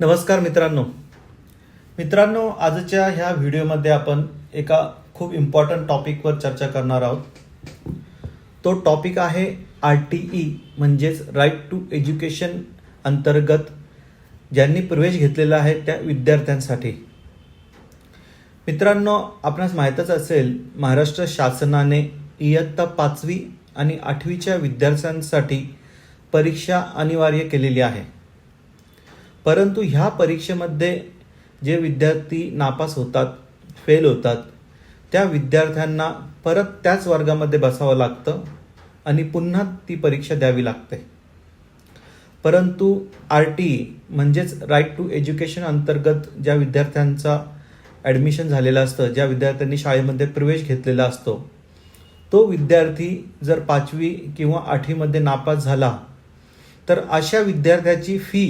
नमस्कार मित्रांनो. मित्रांनो आजच्या ह्या व्हिडिओमध्ये आपण एका खूप इम्पॉर्टंट टॉपिकवर चर्चा करणार आहोत. तो टॉपिक आहे आर टी ई म्हणजेच राईट टू एज्युकेशन अंतर्गत ज्यांनी प्रवेश घेतलेला आहे त्या विद्यार्थ्यांसाठी. मित्रांनो आपणास माहीतच असेल महाराष्ट्र शासनाने इयत्ता पाचवी आणि आठवीच्या विद्यार्थ्यांसाठी परीक्षा अनिवार्य केलेली आहे. परंतु ह्या परीक्षेमध्ये जे विद्यार्थी नापास होतात फेल होतात त्या विद्यार्थ्यांना परत त्याच वर्गामध्ये बसावं लागतं आणि पुन्हा ती परीक्षा द्यावी लागते. परंतु आर टी ई म्हणजेच राईट टू एज्युकेशन अंतर्गत ज्या विद्यार्थ्यांचा ॲडमिशन झालेलं असतं ज्या विद्यार्थ्यांनी शाळेमध्ये प्रवेश घेतलेला असतो तो विद्यार्थी जर पाचवी किंवा आठवीमध्ये नापास झाला तर अशा विद्यार्थ्याची फी